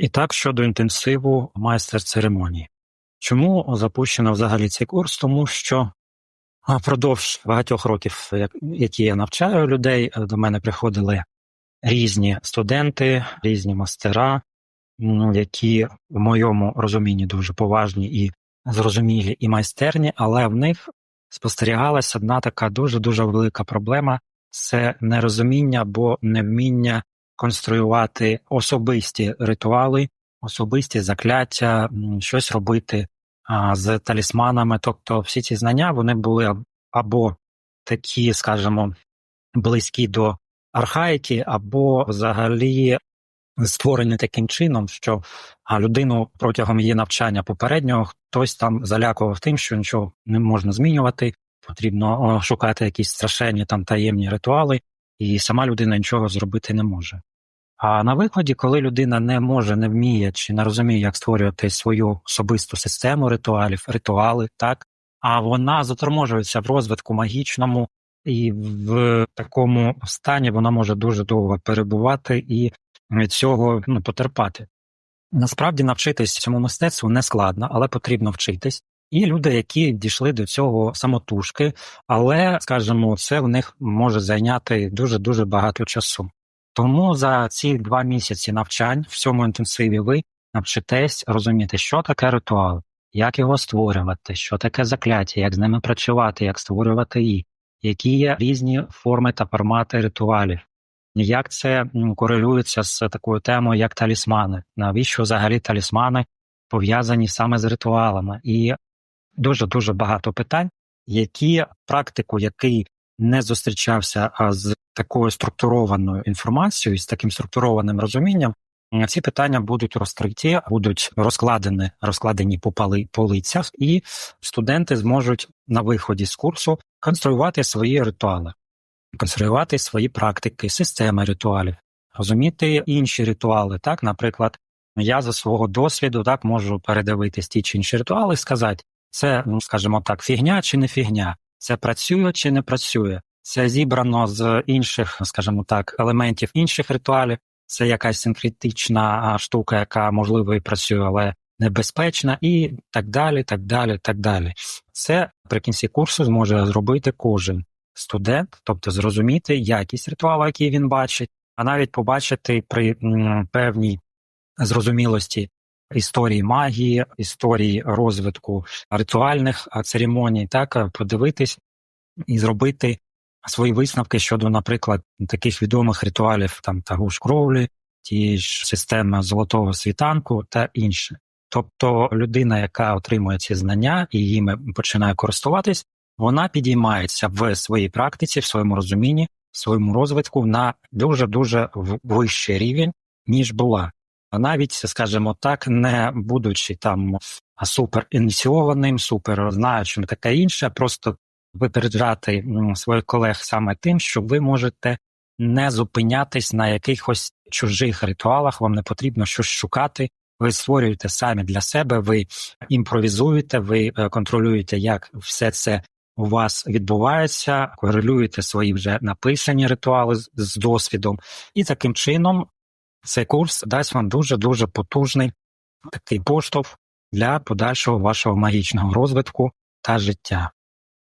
І так щодо інтенсиву майстер церемонії. Чому запущено взагалі цей курс? Тому що впродовж багатьох років, які я навчаю людей, до мене приходили різні студенти, різні мастера, які в моєму розумінні дуже поважні і зрозумілі і майстерні, але в них спостерігалася одна така дуже дуже велика проблема це нерозуміння або невміння конструювати особисті ритуали, особисті закляття, щось робити а, з талісманами. Тобто, всі ці знання вони були або такі, скажімо, близькі до архаїки, або взагалі створені таким чином, що людину протягом її навчання попереднього хтось там залякував тим, що нічого не можна змінювати, потрібно шукати якісь страшенні там таємні ритуали, і сама людина нічого зробити не може. А на виході, коли людина не може, не вміє чи не розуміє, як створювати свою особисту систему ритуалів, ритуали, так а вона заторможується в розвитку магічному, і в такому стані вона може дуже довго перебувати і від цього ну, потерпати. Насправді навчитись цьому мистецтву не складно, але потрібно вчитись. І люди, які дійшли до цього самотужки, але, скажімо, це в них може зайняти дуже дуже багато часу. Тому за ці два місяці навчань в цьому інтенсиві ви навчитесь розуміти, що таке ритуал, як його створювати, що таке закляття, як з ними працювати, як створювати їх, які є різні форми та формати ритуалів, як це корелюється з такою темою, як талісмани, навіщо взагалі талісмани пов'язані саме з ритуалами, і дуже дуже багато питань, які практику, який не зустрічався з такою структурованою інформацією, з таким структурованим розумінням, ці питання будуть розкриті, будуть розкладені, розкладені по полицях, і студенти зможуть на виході з курсу конструювати свої ритуали, конструювати свої практики, системи ритуалів, розуміти інші ритуали. Так, наприклад, я за свого досвіду так можу передивитись ті чи інші ритуали сказати, це, ну скажімо так, фігня чи не фігня, це працює чи не працює, це зібрано з інших, скажімо так, елементів інших ритуалів. Це якась синкретична штука, яка можливо і працює, але небезпечна, і так далі, так далі, так далі. Це при кінці курсу зможе зробити кожен студент, тобто зрозуміти якість ритуалу, який він бачить, а навіть побачити при певній зрозумілості історії магії, історії розвитку ритуальних церемоній, так подивитись і зробити свої висновки щодо, наприклад, таких відомих ритуалів, там тагуш кровлі, ті ж системи золотого світанку та інше. Тобто людина, яка отримує ці знання і їми починає користуватись, вона підіймається в своїй практиці, в своєму розумінні, в своєму розвитку на дуже дуже вищий рівень, ніж була. Навіть, скажімо так, не будучи там супер ініційованим, супер знаючим таке інше, просто випереджати своїх колег саме тим, що ви можете не зупинятись на якихось чужих ритуалах, вам не потрібно щось шукати. Ви створюєте самі для себе, ви імпровізуєте, ви е, контролюєте, як все це у вас відбувається, корелюєте свої вже написані ритуали з досвідом, і таким чином цей курс дасть вам дуже дуже потужний такий поштовх для подальшого вашого магічного розвитку та життя.